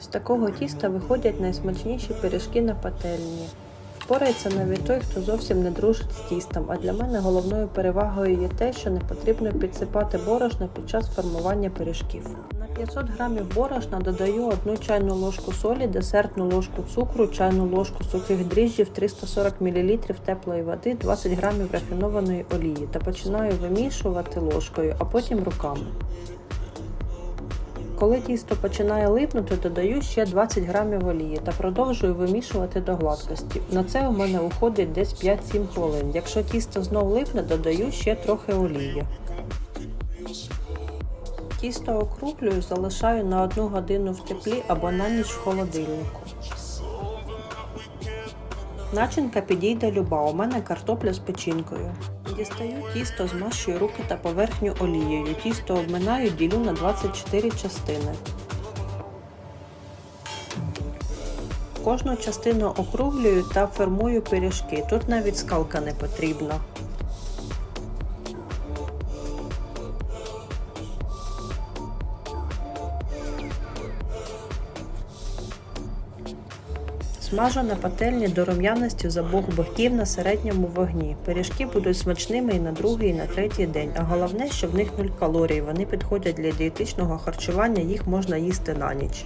З такого тіста виходять найсмачніші пиріжки на пательні. Впорається навіть той, хто зовсім не дружить з тістом, а для мене головною перевагою є те, що не потрібно підсипати борошна під час формування пиріжків. На 500 грамів борошна додаю 1 чайну ложку солі, десертну ложку цукру, чайну ложку сухих дріжджів, 340 мл теплої води, 20 грамів рафінованої олії та починаю вимішувати ложкою, а потім руками. Коли тісто починає липнути, додаю ще 20 грамів олії та продовжую вимішувати до гладкості. На це у мене уходить десь 5-7 хвилин. Якщо тісто знов липне, додаю ще трохи олії. Тісто округлюю, залишаю на 1 годину в теплі або на ніч в холодильнику. Начинка підійде люба, у мене картопля з печінкою. Дістаю тісто, змащую руки та поверхню олією. Тісто обминаю, ділю на 24 частини. Кожну частину округлюю та формую пиріжки. Тут навіть скалка не потрібна. Смажу на пательні до рум'яності з обох боків на середньому вогні. Пиріжки будуть смачними і на другий, і на третій день. А головне, що в них нуль калорій. Вони підходять для дієтичного харчування, їх можна їсти на ніч.